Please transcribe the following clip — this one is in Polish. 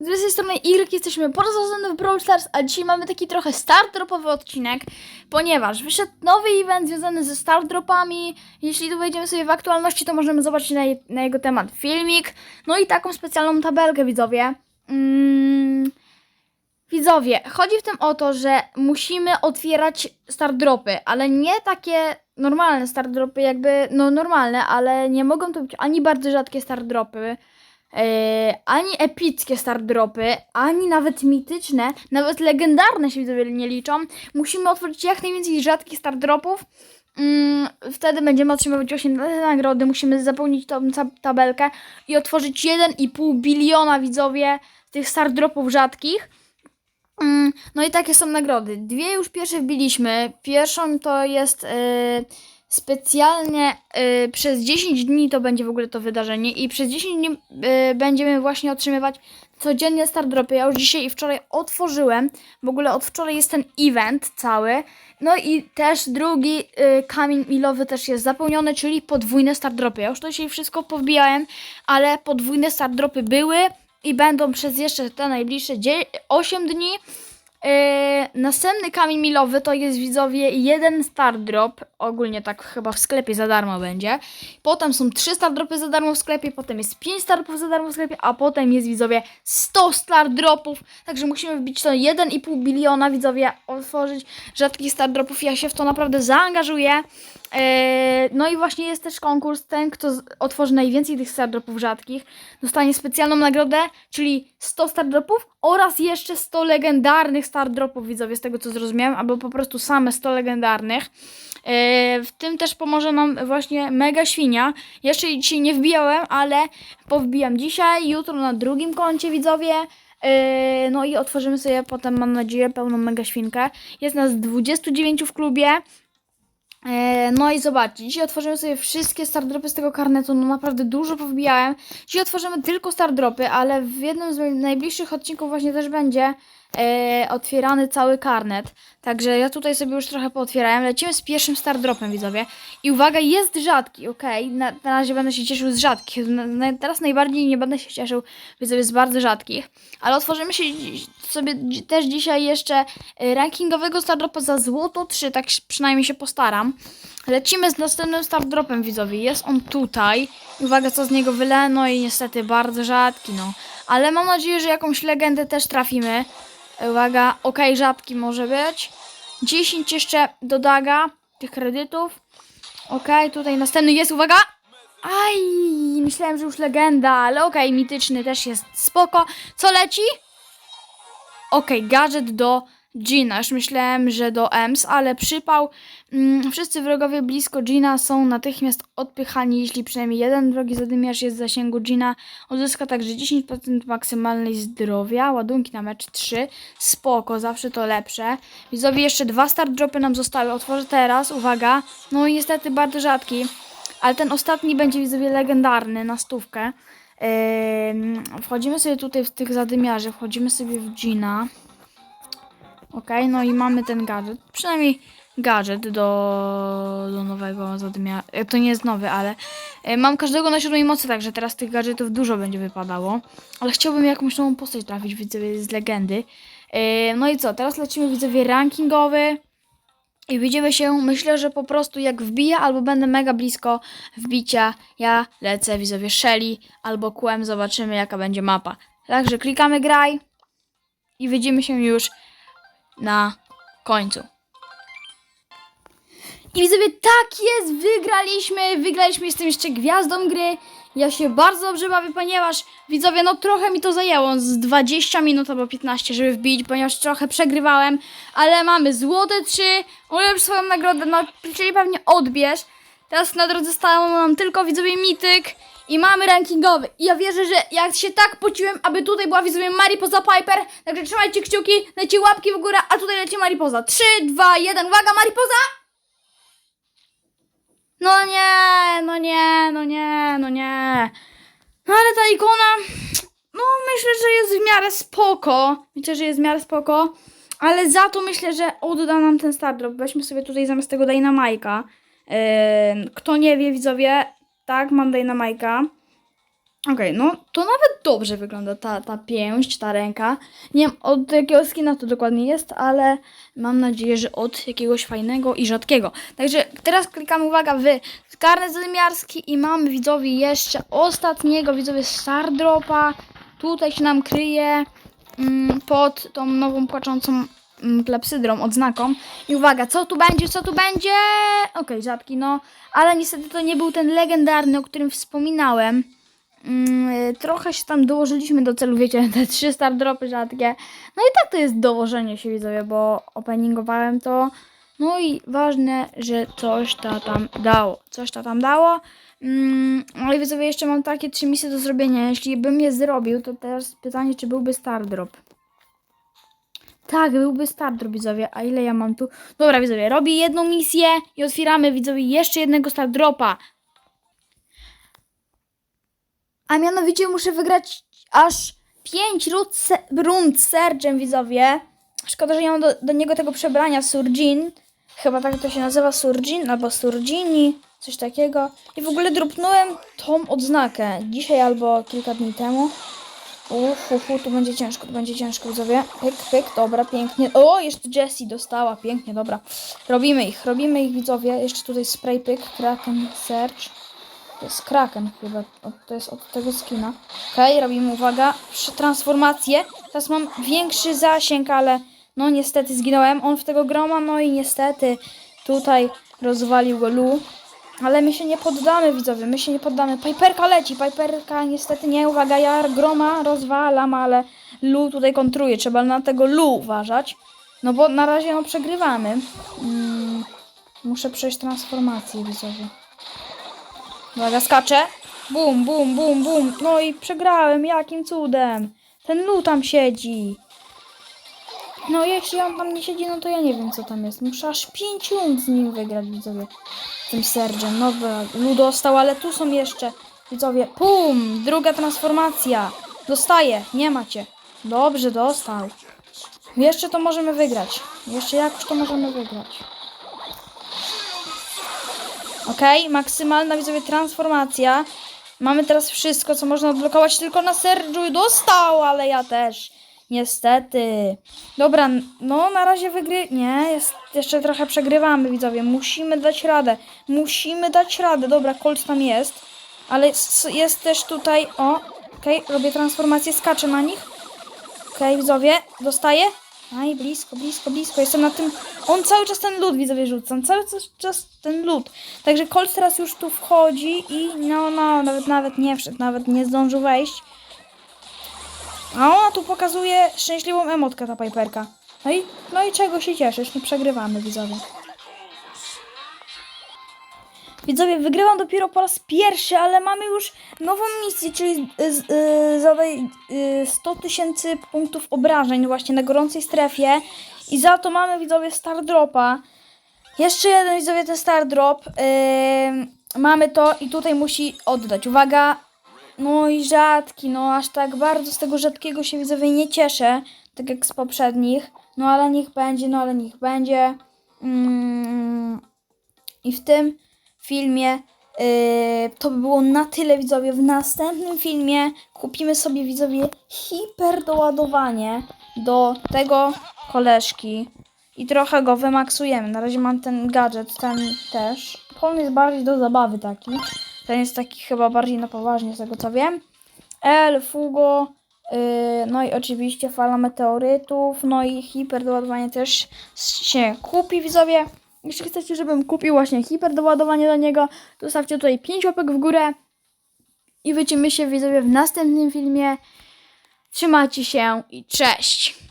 Z tej strony Irk, jesteśmy po raz w Brawl Stars, a dzisiaj mamy taki trochę start dropowy odcinek, ponieważ wyszedł nowy event związany ze start dropami. Jeśli tu wejdziemy sobie w aktualności, to możemy zobaczyć na, je- na jego temat filmik, no i taką specjalną tabelkę, widzowie. Mm, widzowie, chodzi w tym o to, że musimy otwierać start dropy, ale nie takie normalne start dropy, jakby, no normalne, ale nie mogą to być ani bardzo rzadkie start dropy, e, ani epickie start dropy, ani nawet mityczne, nawet legendarne się widzowie nie liczą. Musimy otworzyć jak najwięcej rzadkich start dropów. Mm, wtedy będziemy otrzymywać właśnie te nagrody. Musimy zapełnić tą ta- tabelkę i otworzyć 1,5 biliona widzowie tych start dropów rzadkich. Mm, No i takie są nagrody. Dwie już pierwsze wbiliśmy. Pierwszą to jest e, specjalnie e, przez 10 dni to będzie w ogóle to wydarzenie i przez 10 dni e, będziemy właśnie otrzymywać codziennie start dropy. Ja już dzisiaj i wczoraj otworzyłem. W ogóle od wczoraj jest ten event cały. No i też drugi e, kamień milowy też jest zapełniony, czyli podwójne start dropy. Ja już to dzisiaj wszystko powbijałem, ale podwójne start dropy były i będą przez jeszcze te najbliższe dzie- 8 dni. Yy, następny kamień milowy to jest widzowie jeden star drop. Ogólnie tak chyba w sklepie za darmo będzie. Potem są 3 star dropy za darmo w sklepie, potem jest 5 star dropów za darmo w sklepie, a potem jest widzowie 100 star dropów. Także musimy wbić to 1,5 biliona widzowie, otworzyć rzadkich star dropów. Ja się w to naprawdę zaangażuję. Yy, no i właśnie jest też konkurs. Ten, kto otworzy najwięcej tych star dropów rzadkich, dostanie specjalną nagrodę, czyli 100 star dropów oraz jeszcze 100 legendarnych star dropów, widzowie, z tego co zrozumiałem, albo po prostu same 100 legendarnych. Yy, w tym też pomoże nam właśnie Mega Świnia. Jeszcze jej dzisiaj nie wbijałem, ale powbijam dzisiaj, jutro na drugim koncie, widzowie. Yy, no i otworzymy sobie potem, mam nadzieję, pełną Mega Świnkę. Jest nas 29 w klubie. E, No i zobaczcie, dzisiaj otworzymy sobie wszystkie stardropy z tego karnetu, no naprawdę dużo powbijałem. Dzisiaj otworzymy tylko stardropy, ale w jednym z najbliższych odcinków właśnie też będzie e, otwierany cały karnet. Także ja tutaj sobie już trochę pootwierałem. Lecimy z pierwszym stardropem, widzowie. I uwaga, jest rzadki, okej. Na, na razie będę się cieszył z rzadkich. Na, na, teraz najbardziej nie będę się cieszył, widzowie, z bardzo rzadkich. Ale otworzymy się sobie też dzisiaj jeszcze e, rankingowego stardropa za złoto 3, tak przynajmniej się postaram. Lecimy z następnym stardropem, widzowie. Jest on tutaj. Uwaga, co z niego wyle, no i niestety bardzo rzadki, no. Ale mam nadzieję, że jakąś legendę też trafimy. Uwaga, okej, rzadki może być. 10 jeszcze do Daga tych kredytów. Okej, tutaj następny jest, uwaga! Aj, myślałem, że już legenda, ale okej, mityczny też jest spoko. Co leci? Okej, gadżet do Gina. Już myślałem, że do Ems, ale przypał. Mm, wszyscy wrogowie blisko Gina są natychmiast odpychani, jeśli przynajmniej jeden wrogi zadymiarz jest w zasięgu Gina. Odzyska także 10% maksymalnej zdrowia, ładunki na mecz 3. Spoko, zawsze to lepsze. Widzowie, jeszcze dwa start dropy nam zostały. Otworzę teraz, uwaga. No i niestety bardzo rzadki. Ale ten ostatni będzie widzowie legendarny na stówkę. Ym, wchodzimy sobie tutaj w tych zadymiarzy, wchodzimy sobie w Gina. Ok, no i mamy ten gadżet. Przynajmniej gadżet do, do nowego zadymiarza. To nie jest nowy, ale e, mam każdego na siódmej mocy, także teraz tych gadżetów dużo będzie wypadało. Ale chciałbym jakąś nową postać trafić, widzowie, z legendy. E, No i co, teraz lecimy, widzowie, rankingowy. I widzimy się, myślę, że po prostu jak wbiję albo będę mega blisko wbicia, ja lecę widzowie Shelly albo QM, zobaczymy jaka będzie mapa. Także klikamy graj i widzimy się już na końcu. I widzowie, tak jest, wygraliśmy, wygraliśmy, jestem jeszcze gwiazdą gry. Ja się bardzo dobrze bawię, ponieważ widzowie, no trochę mi to zajęło, z 20 minut albo 15, żeby wbić, ponieważ trochę przegrywałem, ale mamy złote 3, ulepsz swoją nagrodę, no czyli pewnie odbierz. Teraz na drodze stało nam tylko widzowie mityk i mamy rankingowy. I ja wierzę, że jak się tak pociłem, aby tutaj była widzowie Mariposa Piper, także trzymajcie kciuki, lecie łapki w górę, a tutaj leci Mariposa. 3, 2, 1, uwaga, Mariposa! No nie, no nie, no nie, no nie. No ale ta ikona, no myślę, że jest w miarę spoko. Myślę, że jest w miarę spoko. Ale za to myślę, że odda nam ten star drop. Weźmy sobie tutaj zamiast tego Dynamajka. Yy, kto nie wie, widzowie, tak, mam Dynamajka. Okej, no to nawet dobrze wygląda ta, ta pięść, ta ręka. Nie wiem od jakiego skina to dokładnie jest, ale mam nadzieję, że od jakiegoś fajnego i rzadkiego. Także teraz klikamy, uwaga, w karnet zadymiarski i mamy widzowie jeszcze ostatniego, widzowie Star Dropa. Tutaj się nam kryje mm, pod tą nową płaczącą klepsydrą, odznaką. I uwaga, co tu będzie, co tu będzie? Okej, rzadki, no. Ale niestety to nie był ten legendarny, o którym wspominałem. Mm, trochę się tam dołożyliśmy do celu, wiecie, te trzy star dropy rzadkie. No i tak to jest dołożenie się, widzowie, bo openingowałem to. No i ważne, że coś to tam dało. Coś to tam dało. Mm, ale widzowie, jeszcze mam takie trzy misje do zrobienia. Jeśli bym je zrobił, to teraz pytanie, czy byłby star drop. Tak, byłby star drop, widzowie. A ile ja mam tu? Dobra, widzowie, robię jedną misję i otwieramy, widzowie, jeszcze jednego star dropa. A mianowicie muszę wygrać aż 5 rund, se rund Sergem, widzowie. Szkoda, że nie mam do, do niego tego przebrania Surgin. Chyba tak to się nazywa Surgin albo Surgini, coś takiego. I w ogóle dropnąłem tą odznakę dzisiaj albo kilka dni temu. Uff, tu będzie ciężko, tu będzie ciężko, widzowie. Pyk, pyk, dobra, pięknie. O, jeszcze Jessie dostała, pięknie, dobra. Robimy ich, robimy ich, widzowie. Jeszcze tutaj spray pyk, Kraken, Search. To jest Kraken chyba, to jest od tego skina. Okej, robimy, uwaga, transformację. Teraz mam większy zasięg, ale no niestety zginąłem. On w tego groma, no i niestety tutaj rozwalił go Lu. Ale my się nie poddamy, widzowie, my się nie poddamy. Piperka leci, Piperka niestety nie, uwaga, ja groma rozwalam, ale Lu tutaj kontruje. Trzeba na tego Lu uważać. No bo na razie no przegrywamy. Mm, muszę przejść transformację, widzowie. Uwaga, skaczę. Bum, bum, bum, bum. No i przegrałem. Jakim cudem? Ten Lu tam siedzi. No jeśli on tam nie siedzi, no to ja nie wiem co tam jest. Muszę aż 5 rund z nim wygrać, widzowie. Tym Sergem. No dobra, Lu dostał, ale tu są jeszcze. Widzowie, pum! Druga transformacja. Dostaje. Nie macie. Dobrze, dostał. Jeszcze to możemy wygrać. Jeszcze jakoś to możemy wygrać. Ok, maksymalna widzowie transformacja. Mamy teraz wszystko, co można odblokować tylko na Sergiu. Dostał, ale ja też. Niestety. Dobra, no na razie wygry... Nie, jest, jeszcze trochę przegrywamy, widzowie. Musimy dać radę. Musimy dać radę. Dobra, Colt tam jest. Ale s- jest też tutaj... O, okej, robię transformację, skaczę na nich. Okej, widzowie, dostaję. Aj, blisko, blisko, blisko. Jestem na tym. On cały czas ten lód widzowie rzuca. On cały czas ten lód. Także Colt teraz już tu wchodzi i no, no, nawet nawet nie wszedł, nawet nie zdążył wejść. A ona tu pokazuje szczęśliwą emotkę ta Piperka. No i, no i czego się cieszysz? Nie przegrywamy, widzowie. Widzowie, wygrywam dopiero po raz pierwszy, ale mamy już nową misję, czyli y, y, zadaj y, 100 tysięcy punktów obrażeń właśnie na gorącej strefie i za to mamy widzowie Star Dropa. Jeszcze jeden widzowie ten Star Drop. Yy, mamy to i tutaj musi oddać. Uwaga, no i rzadki, no aż tak bardzo z tego rzadkiego się widzowie nie cieszę, tak jak z poprzednich. No ale niech będzie, no ale niech będzie. Mm, I w tym filmie yy, to by było na tyle widzowie. W następnym filmie kupimy sobie widzowie hiperdoładowanie do tego koleżki i trochę go wymaksujemy. Na razie mam ten gadżet, ten też. On jest bardziej do zabawy taki. Ten jest taki chyba bardziej na poważnie z tego co wiem. El, Fugo, yy, no i oczywiście fala meteorytów, no i hiperdoładowanie też się kupi widzowie. Jeśli chcecie, żebym kupił właśnie hiperdoładowanie do niego, to zostawcie tutaj 5 łapek w górę i widzimy się widzowie w następnym filmie. Trzymajcie się i cześć!